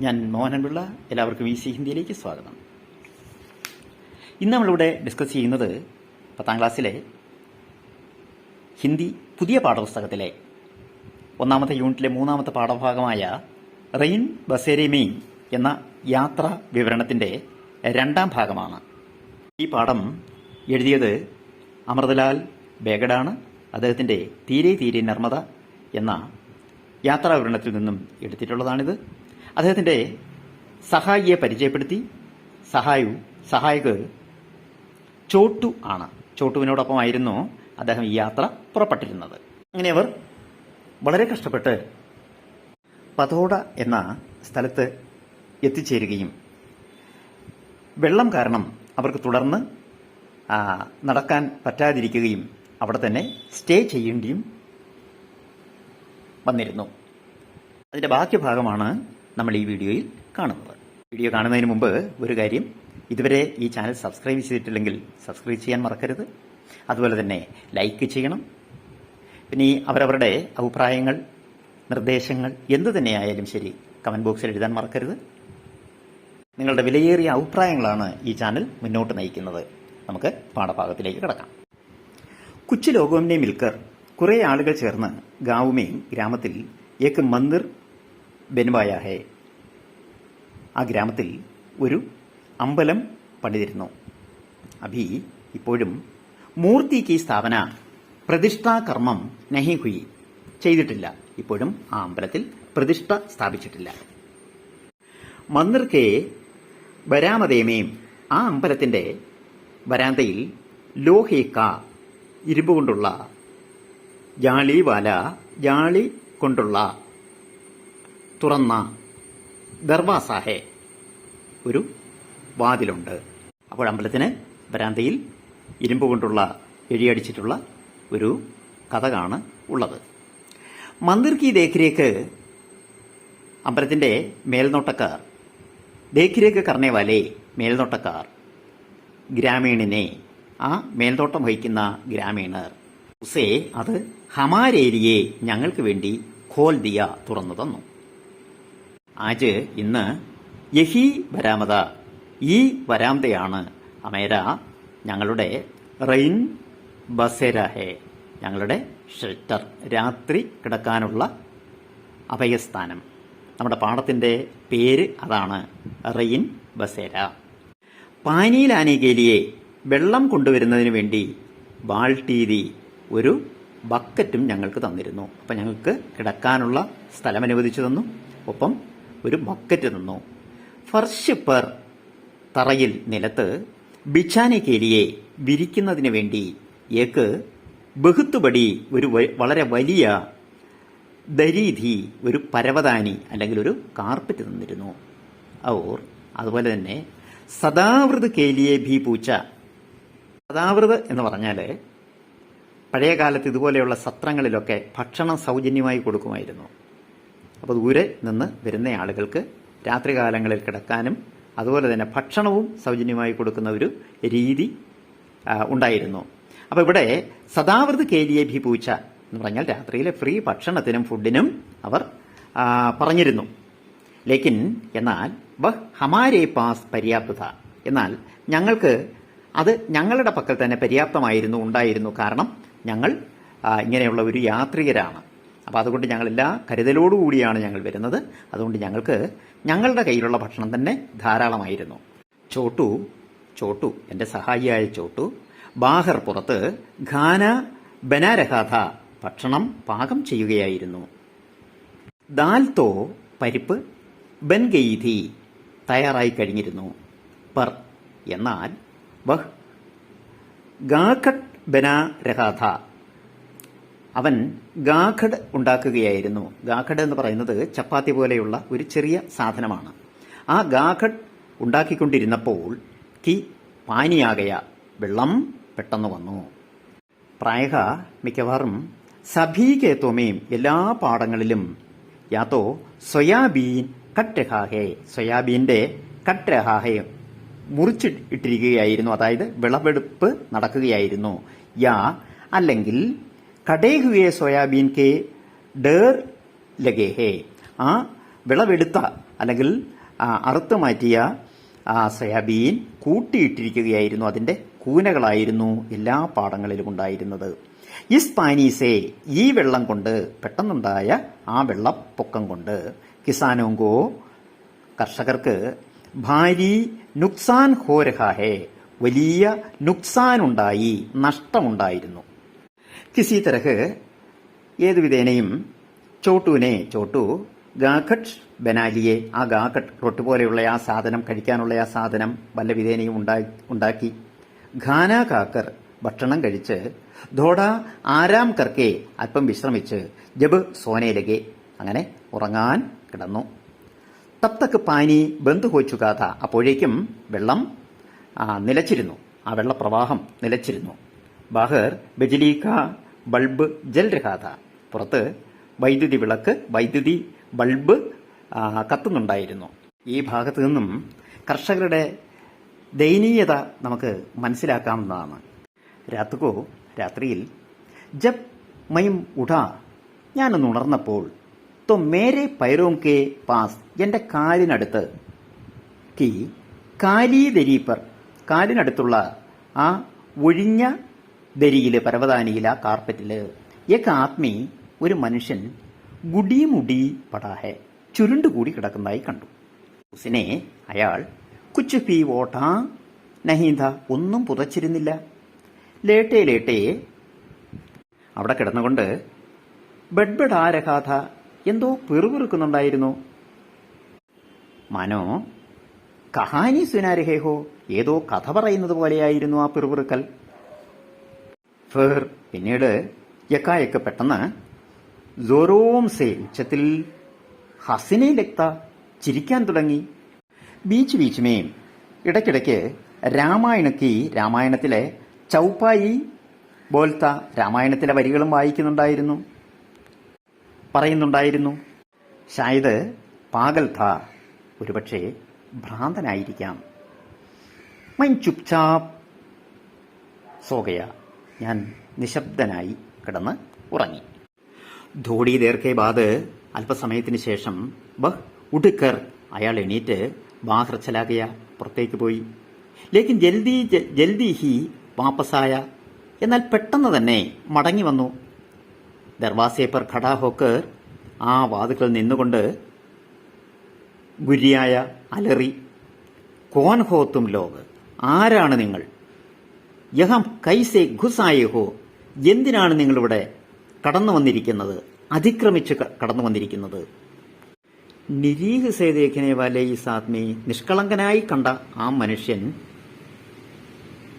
ഞാൻ മോഹനൻപിള്ള എല്ലാവർക്കും ഈ സി ഹിന്ദിയിലേക്ക് സ്വാഗതം. ഇന്ന് നമ്മളിവിടെ ഡിസ്കസ് ചെയ്യുന്നത് പത്താം ക്ലാസ്സിലെ ഹിന്ദി പുതിയ പാഠപുസ്തകത്തിലെ ഒന്നാമത്തെ യൂണിറ്റിലെ മൂന്നാമത്തെ പാഠഭാഗമായ റെയിൻ ബസേരമീൻ എന്ന യാത്രാ വിവരണത്തിന്റെ രണ്ടാം ഭാഗമാണ്. ഈ പാഠം എഴുതിയത് അമൃതലാൽ ബേഗഡാണ്. അദ്ദേഹത്തിന്റെ തീരെ തീരെ നർമ്മദ എന്ന യാത്രാ വിവരണത്തിൽ നിന്നും എടുത്തിട്ടുള്ളതാണിത്. അദ്ദേഹത്തിന്റെ സഹായിയെ പരിചയപ്പെടുത്തി സഹായു സഹായകർ ചോട്ടു ആണ്. ചോട്ടുവിനോടൊപ്പമായിരുന്നു അദ്ദേഹം ഈ യാത്ര പുറപ്പെട്ടിരുന്നത്. അങ്ങനെ അവർ വളരെ കഷ്ടപ്പെട്ട് പതോട എന്ന സ്ഥലത്ത് എത്തിച്ചേരുകയും വെള്ളം കാരണം അവർക്ക് തുടർന്ന് നടക്കാൻ പറ്റാതിരിക്കുകയും അവിടെ തന്നെ സ്റ്റേ ചെയ്യേണ്ടിയും വന്നിരുന്നു. അതിന്റെ ബാക്കി ഭാഗമാണ് നമ്മൾ ഈ വീഡിയോയിൽ കാണുന്നത്. വീഡിയോ കാണുന്നതിന് മുമ്പ് ഒരു കാര്യം ഇതുവരെ ഈ ചാനൽ സബ്സ്ക്രൈബ് ചെയ്തിട്ടില്ലെങ്കിൽ സബ്സ്ക്രൈബ് ചെയ്യാൻ മറക്കരുത്. അതുപോലെ തന്നെ ലൈക്ക് ചെയ്യണം. പിന്നെ ഈ അവരവരുടെ അഭിപ്രായങ്ങൾ നിർദ്ദേശങ്ങൾ എന്തു തന്നെയായാലും ശരി കമന്റ് ബോക്സിൽ എഴുതാൻ മറക്കരുത്. നിങ്ങളുടെ വിലയേറിയ അഭിപ്രായങ്ങളാണ് ഈ ചാനൽ മുന്നോട്ട് നയിക്കുന്നത്. നമുക്ക് പാഠഭാഗത്തിലേക്ക് കിടക്കാം. കുച്ചു ലോകോമിനെ മിൽക്കർ കുറേ ആളുകൾ ചേർന്ന് ഗാവുമേ ഗ്രാമത്തിൽ ഏക്ക് മന്ദിർ ബനുവായ ഹേ ആ ഗ്രാമത്തിൽ ഒരു അമ്പലം പണിതിരുന്നു. അഭി ഇപ്പോഴും മൂർത്തി കി സ്ഥാപന പ്രതിഷ്ഠാ കർമ്മം നഹി ഹുയി ചെയ്തിട്ടില്ല. ഇപ്പോഴും ആ അമ്പലത്തിൽ പ്രതിഷ്ഠ സ്ഥാപിച്ചിട്ടില്ല. മന്ദിർക്കെ വരാമതേമേം ആ അമ്പലത്തിന്റെ വരാന്തയിൽ ലോഹേക്ക ഇരുമ്പ് കൊണ്ടുള്ള ജാളി വാല ജാളി കൊണ്ടുള്ള തുറന്ന ദർവാസാഹെ ഒരു വാതിലുണ്ട്. അപ്പോൾ അമ്പലത്തിന് വരാന്തയിൽ ഇരുമ്പ് കൊണ്ടുള്ള എഴിയടിച്ചിട്ടുള്ള ഒരു കഥകാണ് ഉള്ളത്. മന്ദിർ കി ദേഖരേക്ക് അമ്പലത്തിന്റെ മേൽനോട്ടക്കാർ ദേഖരേക്ക് കർണേവാലെ മേൽനോട്ടക്കാർ ഗ്രാമീണിനെ ആ മേൽനോട്ടം വഹിക്കുന്ന ഗ്രാമീണർ. ഉസേ അത് ഹമാരേരിയെ ഞങ്ങൾക്ക് വേണ്ടി ഖോൽ ദിയ തുറന്നു തന്നു. ആജ് ഇന്ന് യഹി വരാമത ഈ വരാമതയാണ് അമേര ഞങ്ങളുടെ റെയിൻ ബസേരഹേ ഞങ്ങളുടെ ഷെൽട്ടർ രാത്രി കിടക്കാനുള്ള അഭയസ്ഥാനം. നമ്മുടെ പാഠത്തിന്റെ പേര് അതാണ് റെയിൻ ബസേര. പാനീലാനേകേലിയെ വെള്ളം കൊണ്ടുവരുന്നതിന് വേണ്ടി ബാൾട്ടീതി ഒരു ബക്കറ്റും ഞങ്ങൾക്ക് തന്നിരുന്നു. അപ്പം ഞങ്ങൾക്ക് കിടക്കാനുള്ള സ്ഥലം അനുവദിച്ചു തന്നു. ഒപ്പം ഒരു ബക്കറ്റ് നിന്നു. ഫർഷ് പെർ തറയിൽ നിലത്ത് ബിച്ചാനെ കേലിയെ വിരിക്കുന്നതിന് വേണ്ടി ഏക്ക് ബഹുത്തുപടി ഒരു വളരെ വലിയ ദരീധി ഒരു പരവതാനി അല്ലെങ്കിൽ ഒരു കാർപ്പറ്റ് തന്നിരുന്നു. ഔർ അതുപോലെ തന്നെ സദാവൃത് കേലിയെ ഭീ പൂച്ച സദാവൃത് എന്ന് പറഞ്ഞാൽ പഴയ കാലത്ത് ഇതുപോലെയുള്ള സത്രങ്ങളിലൊക്കെ ഭക്ഷണം സൗജന്യമായി കൊടുക്കുമായിരുന്നു. അപ്പോൾ ദൂരെ നിന്ന് വരുന്ന ആളുകൾക്ക് രാത്രികാലങ്ങളിൽ കിടക്കാനും അതുപോലെ തന്നെ ഭക്ഷണവും സൗജന്യമായി കൊടുക്കുന്ന ഒരു രീതി ഉണ്ടായിരുന്നു. അപ്പോൾ ഇവിടെ സദാവൃത് കേലിയെ ഭി പൂച്ച എന്ന് പറഞ്ഞാൽ രാത്രിയിലെ ഫ്രീ ഭക്ഷണത്തിനും ഫുഡിനും അവർ പറഞ്ഞിരുന്നു. ലേക്കിൻ എന്നാൽ വഹ് ഹമാരേ പാസ് പര്യാപ്തത. എന്നാൽ ഞങ്ങൾക്ക് അത് ഞങ്ങളുടെ പക്കൽ തന്നെ പര്യാപ്തമായിരുന്നു ഉണ്ടായിരുന്നു. കാരണം ഞങ്ങൾ ഇങ്ങനെയുള്ള ഒരു യാത്രികരാണ്. അപ്പോൾ അതുകൊണ്ട് ഞങ്ങൾ എല്ലാ കരുതലോടുകൂടിയാണ് ഞങ്ങൾ വരുന്നത്. അതുകൊണ്ട് ഞങ്ങൾക്ക് ഞങ്ങളുടെ കയ്യിലുള്ള ഭക്ഷണം തന്നെ ധാരാളമായിരുന്നു. ചോട്ടു ചോട്ടു എന്റെ സഹായിയായ ചോട്ടു ബാഹർ പുറത്ത് ഖാന ബനാരഹാഥ ഭക്ഷണം പാകം ചെയ്യുകയായിരുന്നു. ദാൽത്തോ പരിപ്പ് ബൻഗെയ്തി തയ്യാറായി കഴിഞ്ഞിരുന്നു. പർ എന്നാൽ വഹ് ഗാഖട്ട് ബനാ രഹാഥ അവൻ ഗാഖഡ് ഉണ്ടാക്കുകയായിരുന്നു. ഗാഖഡ് എന്ന് പറയുന്നത് ചപ്പാത്തി പോലെയുള്ള ഒരു ചെറിയ സാധനമാണ്. ആ ഗാഖഡ് ഉണ്ടാക്കിക്കൊണ്ടിരുന്നപ്പോൾ കി പാനിയാകയ വെള്ളം പെട്ടെന്ന് വന്നു. പ്രായഹ മിക്കവാറും സഭീകേത്വമേയും എല്ലാ പാടങ്ങളിലും യാതോ സൊയാബീൻ കട്ട് സൊയാബീന്റെ മുറിച്ചി മുറിച്ച് ഇട്ടിരിക്കുകയായിരുന്നു. അതായത് വിളവെടുപ്പ് നടക്കുകയായിരുന്നു. യാ അല്ലെങ്കിൽ കടേ ഹുയെ സോയാബീൻ കെ ഡേർ ലഗേ ഹേ ആ വിളവെടുത്ത അല്ലെങ്കിൽ അറുത്ത് മാറ്റിയ ആ സോയാബീൻ കൂട്ടിയിട്ടിരിക്കുകയായിരുന്നു. അതിന്റെ കൂനകളായിരുന്നു എല്ലാ പാടങ്ങളിലും ഉണ്ടായിരുന്നത്. ഈ സ്പാനീസേ ഈ വെള്ളം കൊണ്ട് പെട്ടെന്നുണ്ടായ ആ വെള്ളപ്പൊക്കം കൊണ്ട് കിസാനോങ്കോ കർഷകർക്ക് ഭാരി നുക്സാൻ ഹോരഹാഹേ വലിയ നുക്സാൻ ഉണ്ടായി നഷ്ടമുണ്ടായിരുന്നു. കിസി തരഹ് ഏതുവിധേനയും ചോട്ടുവിനെ ചോട്ടു ഗാഖട്ട് ബനാലിയെ ആ ഗാഖട്ട് റൊട്ട് പോലെയുള്ള ആ സാധനം കഴിക്കാനുള്ള ആ സാധനം വല്ല വിധേനയും ഉണ്ടാ- ഉണ്ടാക്കി. ഖാന കാക്കർ ഭക്ഷണം കഴിച്ച് ധോഡ ആരാം കർക്കെ അല്പം വിശ്രമിച്ച് ജബ് സോനയിലകെ അങ്ങനെ ഉറങ്ങാൻ കിടന്നു. തപ്തക്ക് പാനി ബന്ധു ഹോച്ചുകാഥ അപ്പോഴേക്കും വെള്ളം നിലച്ചിരുന്നു. ആ വെള്ളപ്രവാഹം നിലച്ചിരുന്നു. ബാഹർ ബജലീക ബൾബ് ജൽ രഹാഥ. പുറത്ത് വൈദ്യുതി വിളക്ക് വൈദ്യുതി ബൾബ് കത്തുന്നുണ്ടായിരുന്നു. ഈ ഭാഗത്ത് നിന്നും കർഷകരുടെ ദയനീയത നമുക്ക് മനസ്സിലാക്കാവുന്നതാണ്. രാത്രികോ രാത്രിയിൽ ജബ് മയും ഉടാ ഞാനൊന്ന് ഉണർന്നപ്പോൾ തോ മേരെ പൈരോം കെ പാസ് എന്റെ കാലിനടുത്ത് കി കാലീ ദരീപ്പർ കാലിനടുത്തുള്ള ആ ഒഴിഞ്ഞ ദരിയിൽ പരവതാനിയില കാർപ്പറ്റിൽ ഏക ആത്മി ഒരു മനുഷ്യൻ ഗുടിമുടി പടാഹെ ചുരുണ്ടുകൂടി കിടക്കുന്നതായി കണ്ടു. ഉസിനെ അയാൾ കുച്ചു പി ഓട്ടാ നഹീന്ത ഒന്നും പുതച്ചിരുന്നില്ല. ലേട്ടേ ലേട്ടേ. അവിടെ കിടന്നുകൊണ്ട് ബഡ്ബഡ് ആരകാഥ എന്തോ പിറുപിറുക്കുന്നുണ്ടായിരുന്നു. മനോ കഹാനി സുനാരഹേഹോ ഏതോ കഥ പറയുന്നത് പോലെയായിരുന്നു ആ പിറുപിറുക്കൽ. ഫേർ പിന്നീട് യക്കായൊക്കെ പെട്ടെന്ന് ജോറോം സേ ഉച്ചത്തിൽ ഹസിനെ ലക്ത ചിരിക്കാൻ തുടങ്ങി. ബീച്ച് ബീച്ചുമേ ഇടയ്ക്കിടയ്ക്ക് രാമായണക്കി രാമായണത്തിലെ ചൗപ്പായി ബോൽത്ത രാമായണത്തിലെ വരികളും വായിക്കുന്നുണ്ടായിരുന്നു. പറയുന്നുണ്ടായിരുന്നു ഷായത് പാകൽ ഥ ഒരുപക്ഷെ ഭ്രാന്തനായിരിക്കാം. മൈൻ ചുപ്ചാപ് സോകയ. ഞാൻ നിശബ്ദനായി കിടന്ന് ഉറങ്ങി. ധോടി ദീർഘെ ബാദ് അല്പസമയത്തിന് ശേഷം ബഹ് ഉടുക്കർ അയാൾ എണീറ്റ് ബാഹർ പുറത്തേക്ക് പോയി. ലേക്കിൻ ജൽദി ജൽദി ഹി വാപ്പസായ എന്നാൽ പെട്ടെന്ന് തന്നെ മടങ്ങി വന്നു. ദർവാസെ പർ ഖടാ ഹോക്കർ ആ വാതുക്കൾ നിന്നുകൊണ്ട് ഗുരിയായ അലറി കോൻ ഹോ തും ലോക് ആരാണ് നിങ്ങൾ? യഹം കൈസെ ഘുസായേ ഹോ എന്തിനാണ് നിങ്ങളിവിടെ കടന്നു വന്നിരിക്കുന്നത്? അതിക്രമിച്ച് കടന്നു വന്നിരിക്കുന്നത്. നിരീഹ് സേദേഖിനെ വാലെ ഈ സാത്മി നിഷ്കളങ്കനായി കണ്ട ആ മനുഷ്യൻ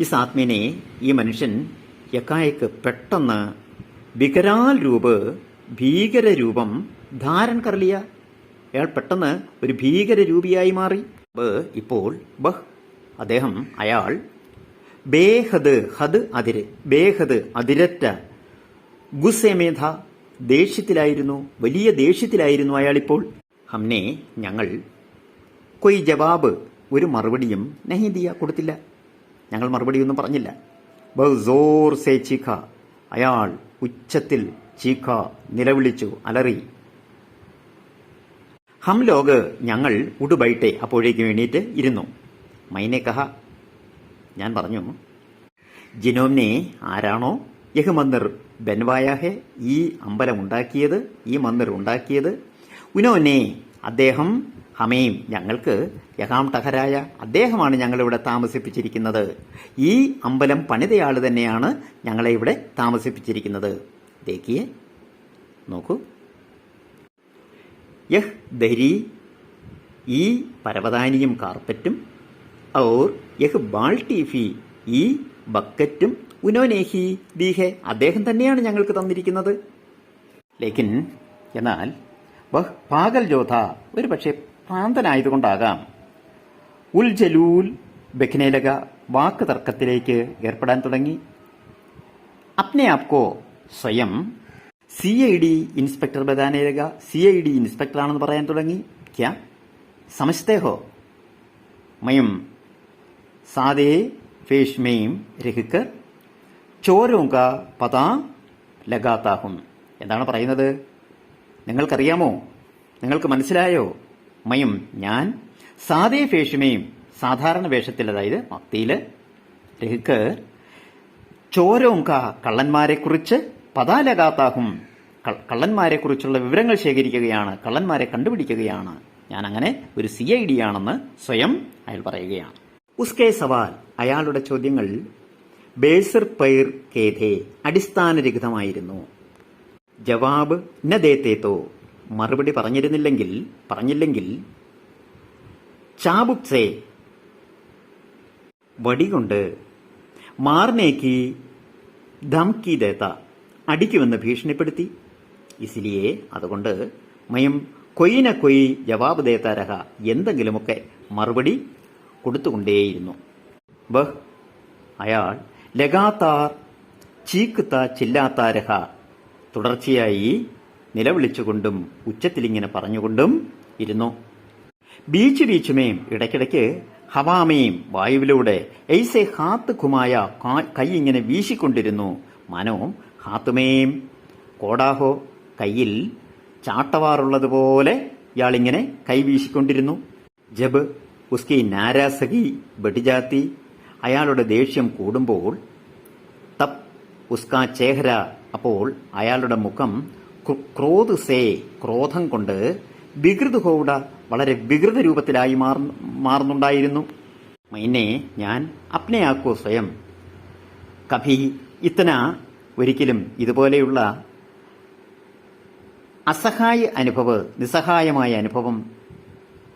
ഈ സാത്മിനെ ഈ മനുഷ്യൻ യക്കായക്ക് പെട്ടെന്ന് വികരാൽ രൂപ ഭീകര രൂപം ധാരൻ കറലിയ അയാൾ പെട്ടെന്ന് ഒരു ഭീകര രൂപിയായി മാറി. ഇപ്പോൾ ബഹ് അദ്ദേഹം അയാൾ ബേഹദ് ഹദ് അതിര്. ബേഹദ് അതിരറ്റ. ഗുസേമേധ ദേഷ്യത്തിലായിരുന്നു. വലിയ ദേഷ്യത്തിലായിരുന്നു അയാളിപ്പോൾ. ഹംനെ ഞങ്ങൾ കൊയ് ജവാബ് ഒരു മറുപടിയും നഹീദിയ കൊടുത്തില്ല. ഞങ്ങൾ മറുപടിയൊന്നും പറഞ്ഞില്ല. ബഹ് ജോർ സേ ചീഖ. അയാൾ ഉച്ചത്തിൽ ചീഖ നിലവിളിച്ചു അലറി. ഹം ലോഗ് ഞങ്ങൾ ഉടുബൈട്ടെ അപ്പോഴേക്കും എണീറ്റ് ഇരുന്നു. മൈനെ കഹ ഞാൻ പറഞ്ഞു ജിനോമിനെ ആരാണോ യഹ് ബെൻവായാഹെ ബൻവായാഹെ ഈ അമ്പലം ഉണ്ടാക്കിയത് ഈ മന്ദിർ ഉണ്ടാക്കിയത്? ഉനോനെ അദ്ദേഹം ഹമേം ഞങ്ങൾക്ക് യഹാം ടഹരായ അദ്ദേഹമാണ് ഞങ്ങളിവിടെ താമസിപ്പിച്ചിരിക്കുന്നത്. ഈ അമ്പലം പണിതയാൾ തന്നെയാണ് ഞങ്ങളെ ഇവിടെ താമസിപ്പിച്ചിരിക്കുന്നത്. ദേക്കിയെ നോക്കൂ. യഹ് ദരി ഈ പരവതാനിയും കാർപ്പറ്റും ഔർ യഹ് ബാൾട്ടീഫി ഈ ബക്കറ്റും ഉനോനേഹി ദീഹെ അദ്ദേഹം തന്നെയാണ് ഞങ്ങൾക്ക് തന്നിരിക്കുന്നത്. ലേക്കിൻ എന്നാൽ വഹ് പാകൽ ജോധ ഒരു പക്ഷേ ഭ്രാന്തനായതുകൊണ്ടാകാം ഉൽ ജലൂൽ ബഖ്നേലക വാക്ക് തർക്കത്തിലേക്ക് ഏർപ്പെടാൻ തുടങ്ങി. അപ്നെ ആപ്കോ സ്വയം സി ഐ ഡി ഇൻസ്പെക്ടർ ബദാനേലക സി ഐ ഡി ഇൻസ്പെക്ടറാണെന്ന് പറയാൻ തുടങ്ങി. ക്യാ? സമജ്തേ ഹോ സാദേ ഫേഷ്മയും രഹിക്കർ ചോരോങ്ക പതാ ലഗാത്താഹും എന്താണ് പറയുന്നത്? നിങ്ങൾക്കറിയാമോ? നിങ്ങൾക്ക് മനസ്സിലായോ? മയും ഞാൻ സാദേ ഫേഷ്മയും സാധാരണ വേഷത്തിൽ അതായത് മക്തിയിൽ രഹുക്ക് ചോരോങ്ക കള്ളന്മാരെക്കുറിച്ച് പതാലകാത്താഹും കള്ളന്മാരെ കുറിച്ചുള്ള വിവരങ്ങൾ ശേഖരിക്കുകയാണ് കള്ളന്മാരെ കണ്ടുപിടിക്കുകയാണ്. ഞാൻ അങ്ങനെ ഒരു സി ഐ ഡി ആണെന്ന് സ്വയം അയാൾ പറയുകയാണ്. ഉസ്കെ സവാൽ അയാളുടെ ചോദ്യങ്ങൾ ബേസർ പൈർ കേധേ അടിസ്ഥാനരഹിതമായിരുന്നു. ജവാബ് ന ദേത്തേത്തോ മറുപടി പറഞ്ഞിരുന്നില്ലെങ്കിൽ പറഞ്ഞില്ലെങ്കിൽ ചാബുക്സേ. വടികൊണ്ട് മാർനേക്ക് ധംകി ദേത്ത അടിക്കുമെന്ന് ഭീഷണിപ്പെടുത്തി. ഇസിലിയെ അതുകൊണ്ട് മയം കൊയ്ന കൊയ് ജവാബ് ദേത്താരഹ എന്തെങ്കിലുമൊക്കെ മറുപടി കൊടുത്തുകൊണ്ടേയിരുന്നു. ബഹ് അയാൾ ലഗാത്താർ ചീക്കുത്ത ചില്ലാത്താരഹ തുടർച്ചയായി നിലവിളിച്ചുകൊണ്ടും ഉച്ചത്തിലിങ്ങനെ പറഞ്ഞുകൊണ്ടും ഇരുന്നു. ബീച്ച് ബീച്ചുമേയും ഇടയ്ക്കിടയ്ക്ക് ഹവാമയും വായുവിലൂടെ എയ്സെ ഹാത്ത് ഖുമായ കൈ ഇങ്ങനെ വീശിക്കൊണ്ടിരുന്നു. മനോ ഹാത്തുമേയും കോടാഹോ കയ്യിൽ ചാട്ടവാറുള്ളതുപോലെ ഇയാളിങ്ങനെ കൈ വീശിക്കൊണ്ടിരുന്നു. ജബ് ഉസ്കി നാരാസകി ബഡിജാത്തി അയാളുടെ ദേഷ്യം കൂടുമ്പോൾ തപ് ഉസ്കാ ചേഹര അപ്പോൾ അയാളുടെ മുഖം ക്രോധ് സേ ക്രോധം കൊണ്ട് വികൃത് ഹോഡ വളരെ വികൃത രൂപത്തിലായി മാറുന്നുണ്ടായിരുന്നു. മൈനെ ഞാൻ അപ്നയാക്കോ സ്വയം. കഭി ഇത്തന ഒരിക്കലും ഇതുപോലെയുള്ള അസഹായ അനുഭവ നിസ്സഹായമായ അനുഭവം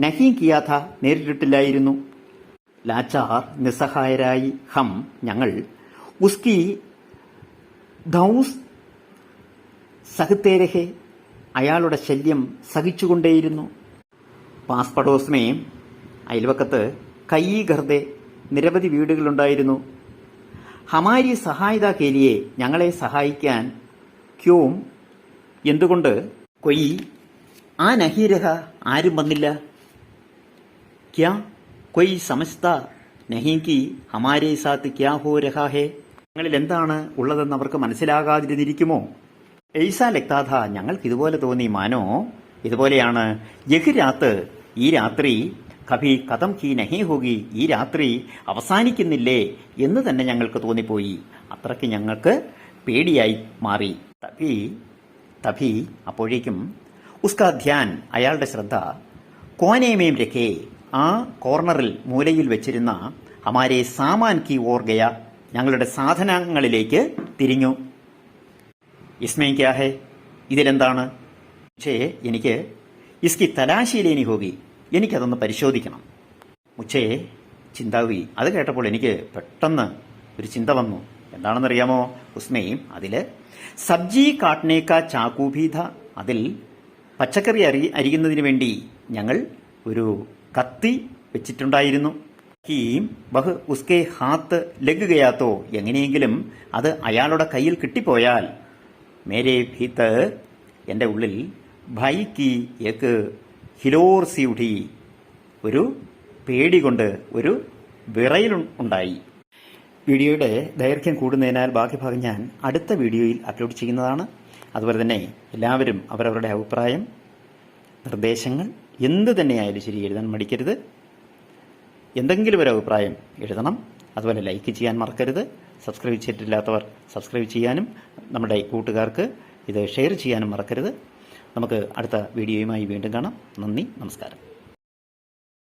നഹീം കിയാഥ നേരിട്ടിട്ടില്ലായിരുന്നു. ലാച്ചാർ നിസ്സഹായരായി. ഹം ഞങ്ങൾ. ഉസ്കി ധൗസ് സഹത്തേരഹെ. അയാളുടെ ശല്യം സഹിച്ചുകൊണ്ടേയിരുന്നു. പാസ്പടോസ്മേ അയൽവക്കത്ത് കൈ ഗർദെ നിരവധി വീടുകളുണ്ടായിരുന്നു. ഹമാരി സഹായത കേലിയെ ഞങ്ങളെ സഹായിക്കാൻ ക്യോം. എന്തുകൊണ്ട്? കൊയ്യി ആ നഹീരഹ ആരും വന്നില്ല. ക്യാ കൊയ് സമസ്ത कि ഹമാരെ സാത്ത് ക്യാ ഹോ രഹാ ഹേ ഞങ്ങളിൽ എന്താണ് ഉള്ളതെന്ന് അവർക്ക് മനസ്സിലാകാതിരുന്നിരിക്കുമോ? എയ്സാ ലക്താഥ ഞങ്ങൾക്ക് ഇതുപോലെ തോന്നി മാനോ ഇതുപോലെയാണ്. യഹ് രാത്ത് ഈ രാത്രി കഭി കഥം കി നഹി ഹോഗി ഈ രാത്രി അവസാനിക്കുന്നില്ലേ? എന്ന് തന്നെ ഞങ്ങൾക്ക് തോന്നിപ്പോയി. അത്രയ്ക്ക് ഞങ്ങൾക്ക് പേടിയായി മാറി. തഭി തഭി അപ്പോഴേക്കും ഉസ്കാ ധ്യാൻ അയാളുടെ ശ്രദ്ധ കോനേമേം രഖേ ആ കോർണറിൽ മൂലയിൽ വെച്ചിരുന്ന അമാരെ സാമാൻ കി ഓർഗയ ഞങ്ങളുടെ സാധനങ്ങളിലേക്ക് തിരിഞ്ഞു. ഇസ്മേ ക്യാ ഹേ? ഇതിലെന്താണ്? പക്ഷേ എനിക്ക് ഇസ്കി തലാശീലേനി ഹോകി എനിക്കതൊന്ന് പരിശോധിക്കണം. മുച്ചേ ചിന്താവി അത് കേട്ടപ്പോൾ എനിക്ക് പെട്ടെന്ന് ഒരു ചിന്ത വന്നു. എന്താണെന്നറിയാമോ? ഉസ്മയും അതിൽ സബ്ജി കാട്ട്നേക്ക ചാക്കൂഭീത അതിൽ പച്ചക്കറി അരി അരിയുന്നതിന് വേണ്ടി ഞങ്ങൾ ഒരു കത്തി വെച്ചിട്ടുണ്ടായിരുന്നു. ഹീം ബഹ് ഉസ്കെ ഹാത്ത് ലഗുകയാത്തോ എങ്ങനെയെങ്കിലും അത് അയാളുടെ കയ്യിൽ കിട്ടിപ്പോയാൽ മേരെ ഭീത്ത് എന്റെ ഉള്ളിൽ ഭൈ കി ഏക്ക് ഹിലോർ സിയുഠി ഒരു പേടി കൊണ്ട് ഒരു വിറയിൽ ഉണ്ടായി. വീഡിയോയുടെ ദൈർഘ്യം കൂടുന്നതിനാൽ ബാക്കി ഭാഗം ഞാൻ അടുത്ത വീഡിയോയിൽ അപ്ലോഡ് ചെയ്യുന്നതാണ്. അതുപോലെ തന്നെ എല്ലാവരും അവരവരുടെ അഭിപ്രായം നിർദ്ദേശങ്ങൾ എന്ത് തന്നെയായാലും ശരി എഴുതാൻ മടിക്കരുത്. എന്തെങ്കിലും ഒരു അഭിപ്രായം എഴുതണം. അതുപോലെ ലൈക്ക് ചെയ്യാൻ മറക്കരുത്. സബ്സ്ക്രൈബ് ചെയ്തിട്ടില്ലാത്തവർ സബ്സ്ക്രൈബ് ചെയ്യാനും നമ്മുടെ കൂട്ടുകാർക്ക് ഇത് ഷെയർ ചെയ്യാനും മറക്കരുത്. നമുക്ക് അടുത്ത വീഡിയോയുമായി വീണ്ടും കാണാം. നന്ദി നമസ്കാരം.